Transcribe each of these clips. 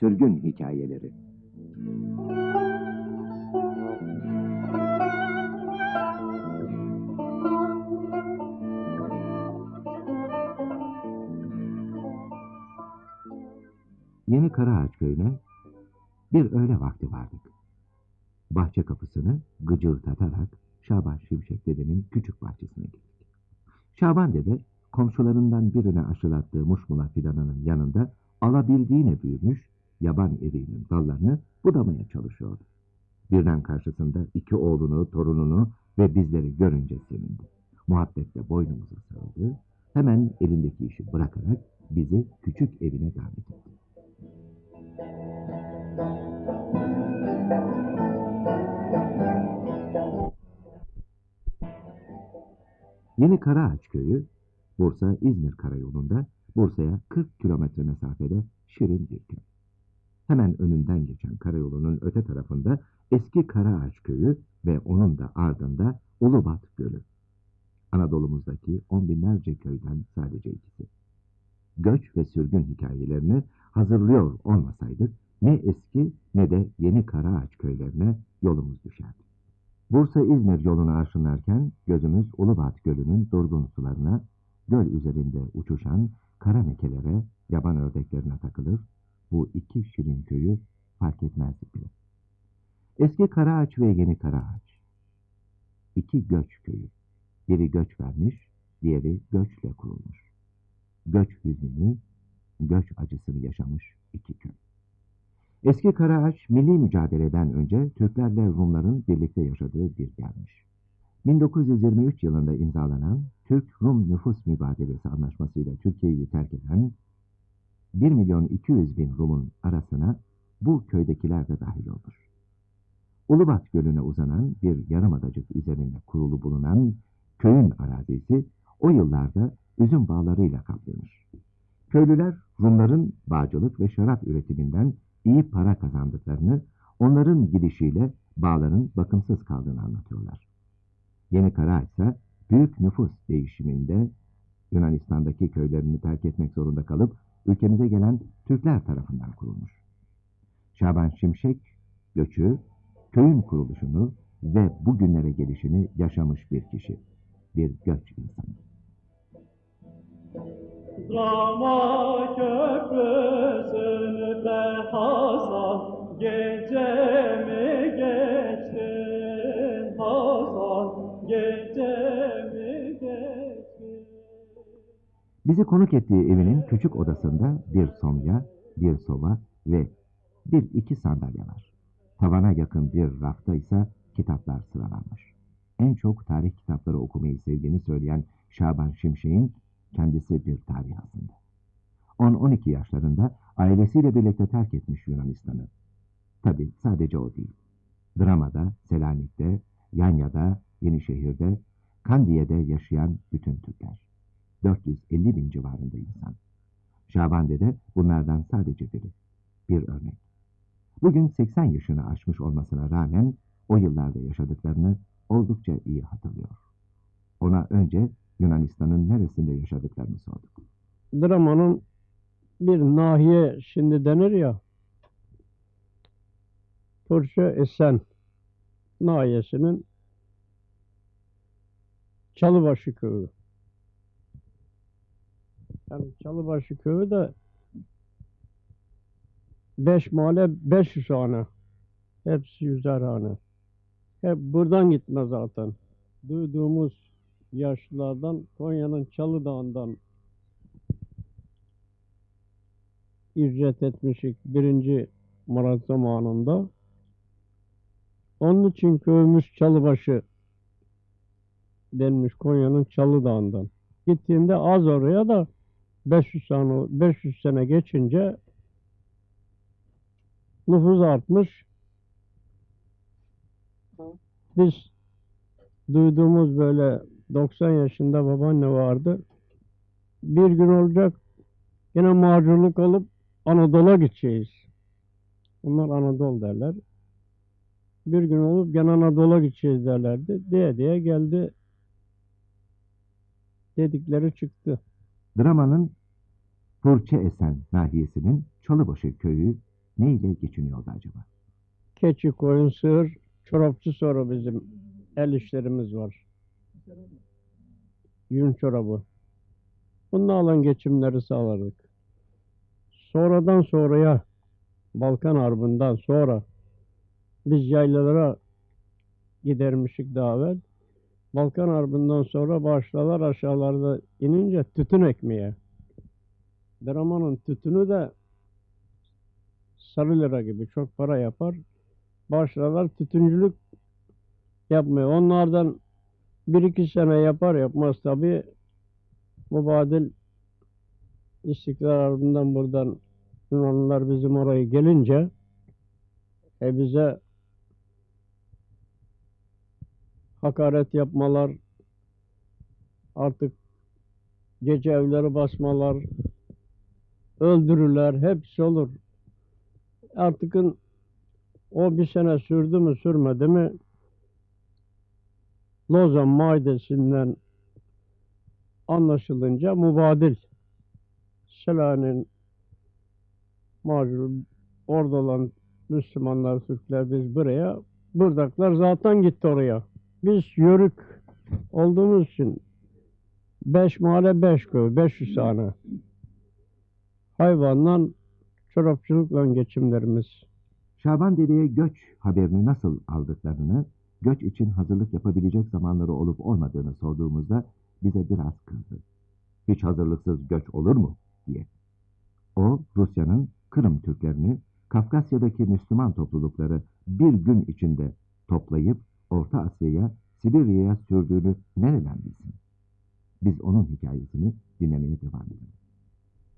sürgün hikayeleri. Yeni Karaağaç köyüne bir öğle vakti vardık. Bahçe kapısını gıcırtatarak Şaban Şimşek dedenin küçük bahçesine gittik. Şaban dede komşularından birine aşılattığı muşmula fidanının yanında alabildiğine büyümüş yaban eriğinin dallarını budamaya çalışıyordu. Birden karşısında iki oğlunu, torununu ve bizleri görünce sevindi. Muhabbetle boynumuza sarıldı, hemen elindeki işi bırakarak bizi küçük evine davet etti. Yeni Karaağaç köyü, Bursa-İzmir karayolunda Bursa'ya 40 kilometre mesafede şirin bir köy. Hemen önünden geçen karayolunun öte tarafında eski Karaağaç köyü ve onun da ardında Ulubat Gölü. Anadolu'muzdaki on binlerce köyden sadece ikisi. Göç ve sürgün hikayelerini hazırlıyor olmasaydık ne eski ne de yeni Karaağaç köylerine yolumuz düşerdi. Bursa-İzmir yolunu aşınarken gözümüz Ulubat Gölü'nün durgun sularına, göl üzerinde uçuşan kara mekelere, yaban ördeklerine takılır, bu iki şirin köyü fark etmezdik bile. Eski Karaağaç ve Yeni Karaağaç. İki göç köyü. Biri göç vermiş, diğeri göçle kurulmuş. Göç hüznünü, göç acısını yaşamış iki köy. Eski Karaağaç, milli mücadeleden önce Türklerle Rumların birlikte yaşadığı bir yermiş. 1923 yılında imzalanan Türk-Rum Nüfus Mübadelesi Anlaşması'yla Türkiye'yi terk eden 1 milyon 200 bin Rum'un arasına bu köydekiler de dahil olur. Ulubat Gölü'ne uzanan bir yarımadacık üzerinde kurulu bulunan köyün arazisi o yıllarda üzüm bağlarıyla kaplıymış. Köylüler Rumların bağcılık ve şarap üretiminden iyi para kazandıklarını, onların gidişiyle bağların bakımsız kaldığını anlatıyorlar. Yeni Karaağaç ise büyük nüfus değişiminde Yunanistan'daki köylerini terk etmek zorunda kalıp ülkemize gelen Türkler tarafından kurulmuş. Şaban Şimşek göçü, köyün kuruluşunu ve bugünlere gelişini yaşamış bir kişi, bir göç insanı. Rama köprüsünde Hasan Bizi konuk ettiği evinin küçük odasında bir somya, bir soba ve bir iki sandalye var. Tavana yakın bir rafta ise kitaplar sıralanmış. En çok tarih kitapları okumayı sevdiğini söyleyen Şaban Şimşek'in kendisi bir tarih aslında. 10-12 yaşlarında ailesiyle birlikte terk etmiş Yunanistan'ı. Tabi sadece o değil. Drama'da, Selanik'te, Yanya'da, Yenişehir'de, Kandiye'de yaşayan bütün Türkler. 450 bin civarında insan. Şaban Dede bunlardan sadece biri. Bir örnek. Bugün 80 yaşını aşmış olmasına rağmen o yıllarda yaşadıklarını oldukça iyi hatırlıyor. Ona önce Yunanistan'ın neresinde yaşadıklarını sorduk. Drama'nın bir nahiye şimdi denir ya Turşu Esen nahiyesinin Çalıbaşı köyü. Yani Çalıbaşı köyü de beş mahalle beş yüz hane. Hepsi yüzer hane. Hep buradan gitme zaten. Duyduğumuz yaşlılardan Konya'nın Çalı Dağı'ndan ücret etmişik birinci Murat zamanında. Onun için köyümüz Çalıbaşı denmiş Konya'nın Çalı Dağı'ndan. Gittiğimde az oraya da 500 sene, 500 sene geçince nüfus artmış. Biz duyduğumuz böyle 90 yaşında babaanne vardı. Bir gün olacak yine macurluk alıp Anadolu'ya gideceğiz. Bunlar Anadolu derler. Bir gün olup gene Anadolu'ya gideceğiz derlerdi. Diye diye geldi. Dedikleri çıktı. Drama'nın Fırça Esen nahiyesinin Çalıbaşı köyü ne ile geçiniyordu acaba? Keçi, koyun, sığır, çorapçı sonra bizim el işlerimiz var. Yün çorabı. Bununla alan geçimleri sağladık. Sonradan sonraya Balkan Harbi'nden sonra biz yaylalara gidermişik daha evvel. Balkan Harbi'nden sonra başladılar aşağılarda inince tütün ekmeye. Dramanın tütünü de sarı lira gibi çok para yapar. Başladılar tütüncülük yapmaya. Onlardan bir iki sene yapar yapmaz tabi mübadil İstiklal Harbi'nden buradan Yunanlılar bizim orayı gelince e bize hakaret yapmalar artık gece evleri basmalar öldürürler hepsi olur. Artıkın o bir sene sürdü mü sürmedi mi Lozan maidesinden anlaşılınca mübadil Selanik'in macur orada olan Müslümanlar, Türkler biz buraya Bırdaklar zaten gitti oraya. Biz yörük olduğumuz için beş mahalle beş köy, 500 tane. Hayvanla, çorapçılıkla geçimlerimiz. Şaban Dede'ye göç haberini nasıl aldıklarını, göç için hazırlık yapabilecek zamanları olup olmadığını sorduğumuzda bize biraz kızdı. Hiç hazırlıksız göç olur mu? diye. O, Rusya'nın Kırım Türklerini, Kafkasya'daki Müslüman toplulukları bir gün içinde toplayıp Orta Asya'ya, Sibirya'ya sürdüğünü nereden bilsin? Biz onun hikayesini dinlemeye devam edelim.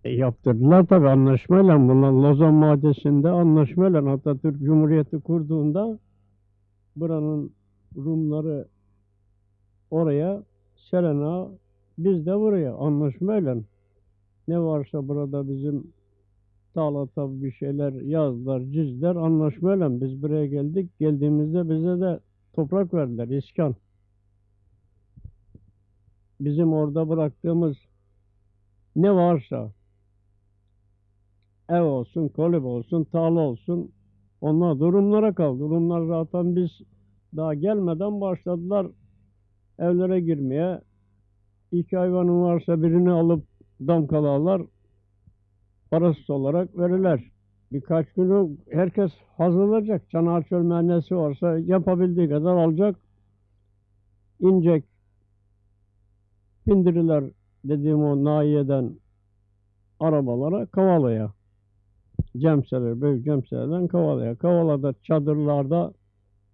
E, yaptırdılar tabi anlaşmayla bunlar Lozan Maddesi'nde anlaşmayla Atatürk Cumhuriyeti kurduğunda buranın Rumları oraya Selena biz de buraya anlaşmayla ne varsa burada bizim Tağlata bir şeyler yazdılar, cizdiler anlaşmayla biz buraya geldik. Geldiğimizde bize de toprak verdiler, iskan. Bizim orada bıraktığımız ne varsa ev olsun, kulüp olsun, tarla olsun onlar durumlara kaldı. Rumlar zaten biz daha gelmeden başladılar evlere girmeye. İki hayvanın varsa birini alıp damkalarlar parasız olarak verirler. Birkaç günü herkes hazırlayacak. Çanağı çölmeği nesi varsa yapabildiği kadar alacak. inecek. Bindirirler dediğim o nahiyeden arabalara Kavala'ya. Cemseler, büyük cemselerden Kavala'ya. Kavala'da çadırlarda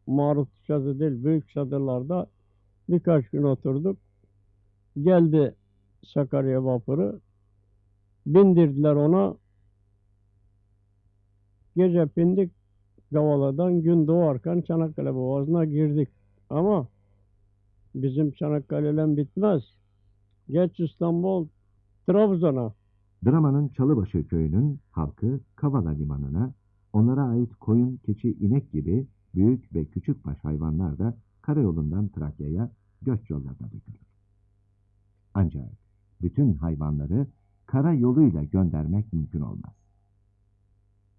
maruf çadır değil, büyük çadırlarda birkaç gün oturduk. Geldi Sakarya vapuru. Bindirdiler ona. Gece bindik Gavala'dan gün doğarken Çanakkale Boğazı'na girdik. Ama bizim Çanakkale'den bitmez. Geç İstanbul, Trabzon'a. Drama'nın Çalıbaşı köyünün halkı Kavala limanına, onlara ait koyun, keçi, inek gibi büyük ve küçük baş hayvanlar da karayolundan Trakya'ya göç yollarına dökülür. Ancak bütün hayvanları kara yoluyla göndermek mümkün olmaz.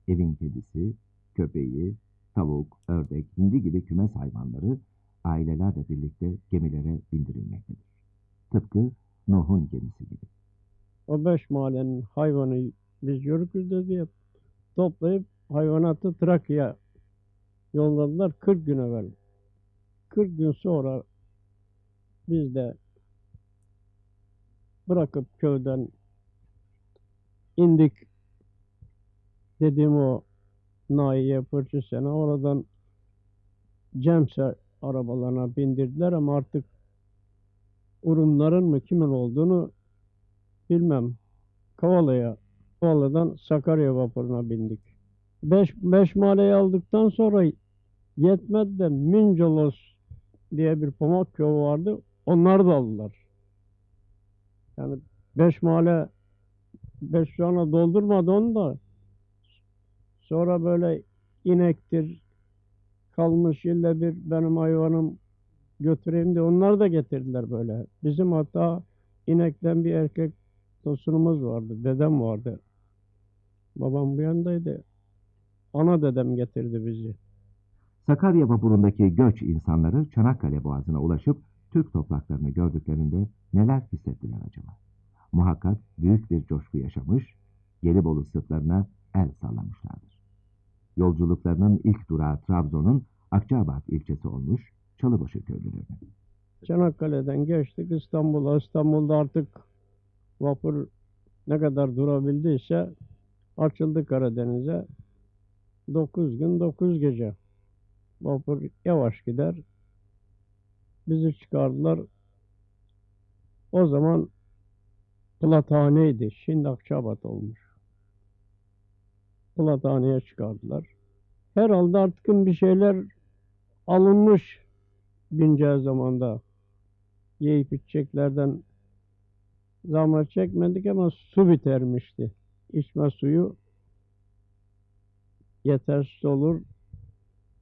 Evin kedisi, köpeği, tavuk, ördek, hindi gibi kümes hayvanları ailelerle birlikte gemilere bindirilmektedir. Tıpkı Nuh'un gemisi gibi. O beş mahallenin hayvanı biz yörüküzde diye toplayıp hayvanatı Trakya yolladılar 40 gün evvel. 40 gün sonra biz de bırakıp köyden indik dediğim o Naiye Fırçı sene oradan Cemse arabalarına bindirdiler ama artık Urumların mı kimin olduğunu bilmem. Kavala'ya, Kavala'dan Sakarya vapuruna bindik. Beş, beş mahalleyi aldıktan sonra yetmedi de Mincolos diye bir pamak köyü vardı. Onlar da aldılar. Yani beş mahalle beş sonra doldurmadı onu da sonra böyle inektir kalmış ille bir benim hayvanım götüreyim de onlar da getirdiler böyle. Bizim hatta inekten bir erkek tosunumuz vardı. Dedem vardı. Babam bu yandaydı. Ana dedem getirdi bizi. Sakarya vapurundaki göç insanları Çanakkale Boğazı'na ulaşıp Türk topraklarını gördüklerinde neler hissettiler acaba? Muhakkak büyük bir coşku yaşamış, Gelibolu sırtlarına el sallamışlardır. Yolculuklarının ilk durağı Trabzon'un Akçaabat ilçesi olmuş Çalıbaşı köylülerinin. Çanakkale'den geçtik İstanbul'a. İstanbul'da artık vapur ne kadar durabildiyse açıldı Karadeniz'e. 9 gün 9 gece. Vapur yavaş gider. Bizi çıkardılar. O zaman Plathaneydi. Şimdi Akçabat olmuş. Plathaneye çıkardılar. Herhalde artık bir şeyler alınmış bineceği zamanda yiyip içeceklerden zahmet çekmedik ama su bitermişti. İçme suyu yetersiz olur.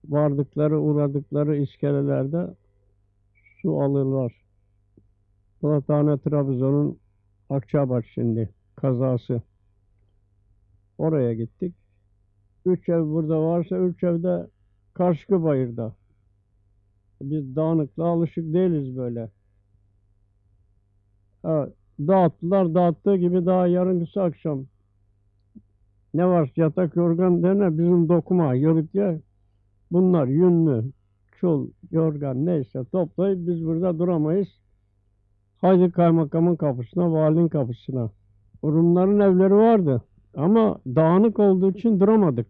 Vardıkları, uğradıkları iskelelerde su alırlar. Plathane Trabzon'un Akçabat şimdi kazası. Oraya gittik. Üç ev burada varsa üç evde Karşıkı Bayır'da. Biz dağınıklığa alışık değiliz böyle. Ha, dağıttılar, dağıttığı gibi daha yarınkısı akşam. Ne var yatak yorgan dene bizim dokuma yörük ya. Bunlar yünlü, çul, yorgan neyse toplayıp biz burada duramayız. Haydi kaymakamın kapısına, valinin kapısına. Rumların evleri vardı ama dağınık olduğu için duramadık.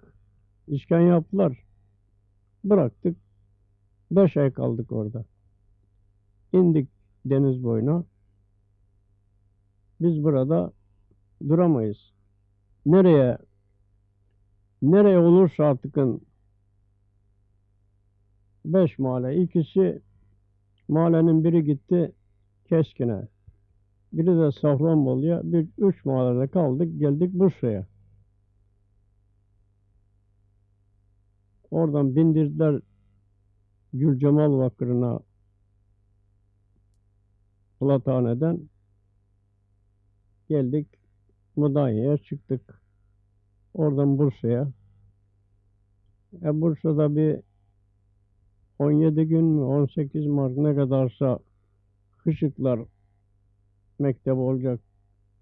İşken yaptılar. Bıraktık. Beş ay kaldık orada. İndik deniz boyuna. Biz burada duramayız. Nereye nereye olursa artıkın beş mahalle. ikisi mahallenin biri gitti Keskin'e. Biri de Safranbolu'ya. Bir, üç mahallede kaldık. Geldik Bursa'ya. Oradan bindirdiler Gülcemal Vakırı'na Plataneden geldik Mudanya'ya çıktık. Oradan Bursa'ya. E Bursa'da bir 17 gün mü 18 Mart ne kadarsa Kışıklar mektebi olacak.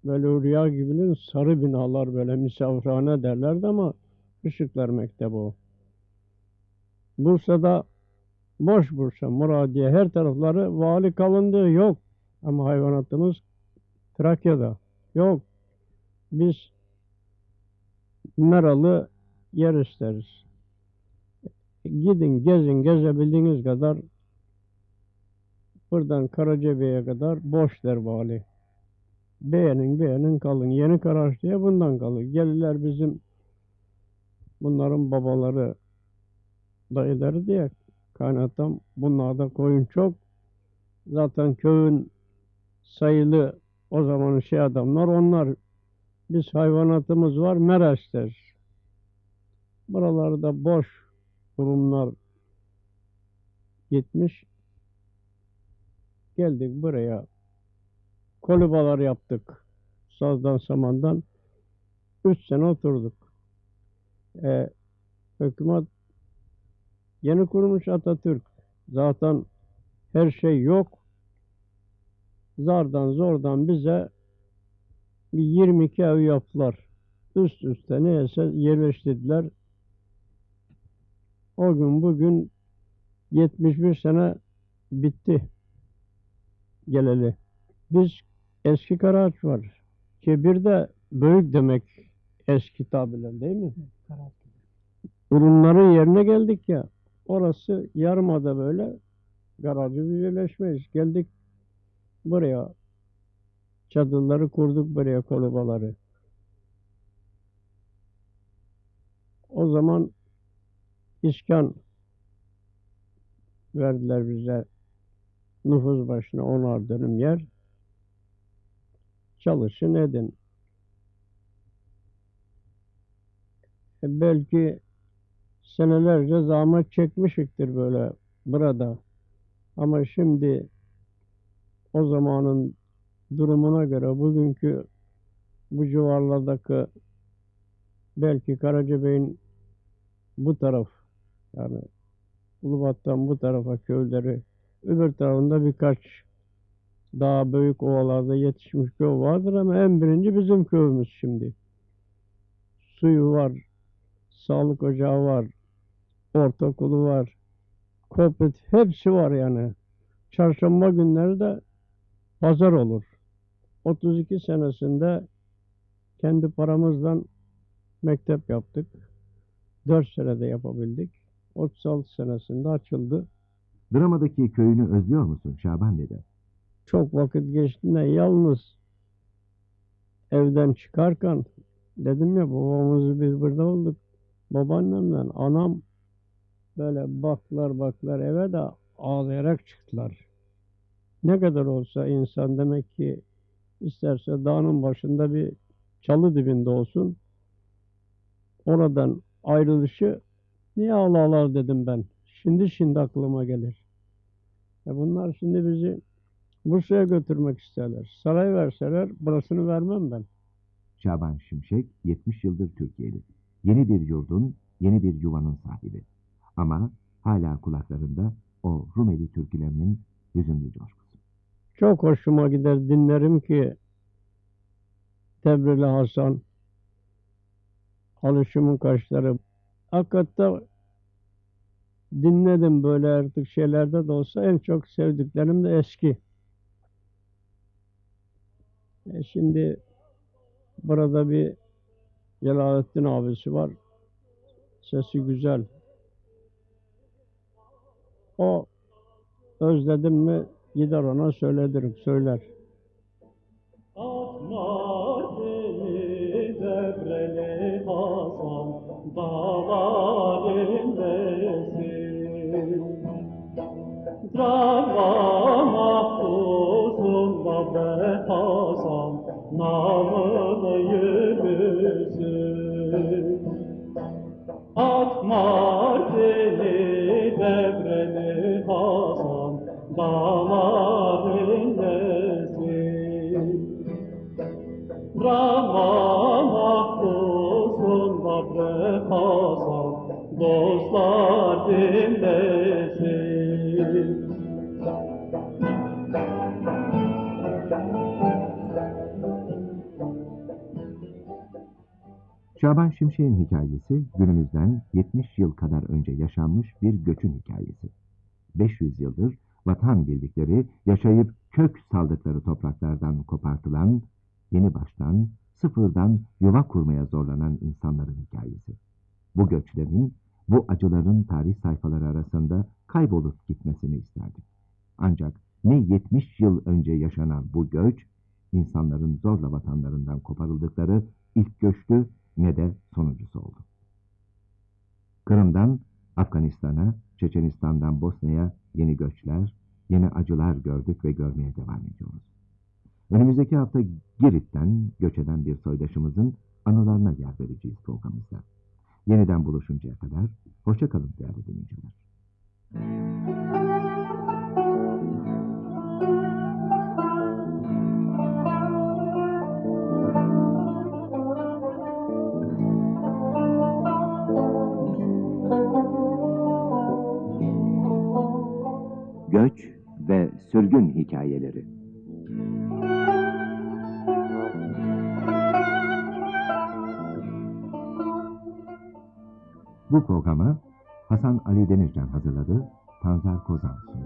Böyle rüya gibinin sarı binalar böyle misafirhane derlerdi ama Kışıklar mektebi o. Bursa'da boş Bursa, Muradiye her tarafları vali kalındığı yok. Ama hayvanatımız Trakya'da yok. Biz meralı yer isteriz. Gidin, gezin, gezebildiğiniz kadar buradan Karacabey'e kadar boş der vali. Beğenin, beğenin kalın. Yeni diye bundan kalın. Gelirler bizim bunların babaları, dayıları diye kaynatam. Bunlarda koyun çok. Zaten köyün sayılı o zamanın şey adamlar onlar. Biz hayvanatımız var Meraş'tır. Buralarda boş kurumlar gitmiş. Geldik buraya. Kolibalar yaptık. Sazdan samandan. Üç sene oturduk. E, hükümet yeni kurmuş Atatürk. Zaten her şey yok. Zardan zordan bize bir 22 ev yaptılar. Üst üste neyse yerleştirdiler. O gün bugün 71 sene bitti geleli. Biz eski Karaağaç var. Kebir de büyük demek eski tabirler değil mi? Ürünlerin yerine geldik ya. Orası yarımada böyle garajı bir yerleşmeyiz. Geldik buraya. Çadırları kurduk buraya kolabaları. O zaman iskan verdiler bize nüfus başına onar dönüm yer. Çalışın edin. E belki senelerce zahmet çekmişiktir böyle burada. Ama şimdi o zamanın durumuna göre bugünkü bu civarlardaki belki Karacabey'in bu taraf yani Ulubat'tan bu tarafa köyleri öbür tarafında birkaç daha büyük ovalarda yetişmiş köy vardır ama en birinci bizim köyümüz şimdi. Suyu var, sağlık ocağı var, ortaokulu var, kopit hepsi var yani. Çarşamba günleri de pazar olur. 32 senesinde kendi paramızdan mektep yaptık. 4 senede yapabildik. 36 senesinde açıldı. Dramadaki köyünü özlüyor musun Şaban dede? Çok vakit geçtiğinde yalnız evden çıkarken dedim ya babamızı biz burada olduk. Babaannemle anam böyle baktılar baktılar eve de ağlayarak çıktılar. Ne kadar olsa insan demek ki isterse dağın başında bir çalı dibinde olsun. Oradan ayrılışı niye ağlarlar dedim ben. Şimdi şimdi aklıma gelir. E bunlar şimdi bizi Bursa'ya götürmek isterler. Saray verseler burasını vermem ben. Şaban Şimşek 70 yıldır Türkiye'li. Yeni bir yurdun, yeni bir yuvanın sahibi. Ama hala kulaklarında o Rumeli türkülerinin hüzünlü coşkusu. Çok hoşuma gider dinlerim ki Tebrili Hasan, Alışımın Kaşları. Hakikaten dinledim böyle artık şeylerde de olsa en çok sevdiklerim de eski. E şimdi burada bir Celalettin abisi var. Sesi güzel. O özledim mi gider ona söyledirim, söyler. Atmar beni devreli Hasan dağlar inlesin. Drama mahpusunda be Hasan namını yürüsün. Atmar Şaban Şimşek'in hikayesi günümüzden 70 yıl kadar önce yaşanmış bir göçün hikayesi. 500 yıldır vatan bildikleri, yaşayıp kök saldıkları topraklardan kopartılan, yeni baştan, sıfırdan yuva kurmaya zorlanan insanların hikayesi. Bu göçlerin, bu acıların tarih sayfaları arasında kaybolup gitmesini isterdik. Ancak ne 70 yıl önce yaşanan bu göç, insanların zorla vatanlarından koparıldıkları ilk göçtü ne de sonuncusu oldu. Kırım'dan Afganistan'a, Çeçenistan'dan Bosna'ya yeni göçler, yeni acılar gördük ve görmeye devam ediyoruz. Önümüzdeki hafta Girit'ten göç eden bir soydaşımızın anılarına yer vereceğiz programımızda. Yeniden buluşuncaya kadar hoşça kalın değerli dinleyiciler. Göç sürgün hikayeleri Bu programı Hasan Ali Denizcan hazırladı, Tanzer Kozan sundu.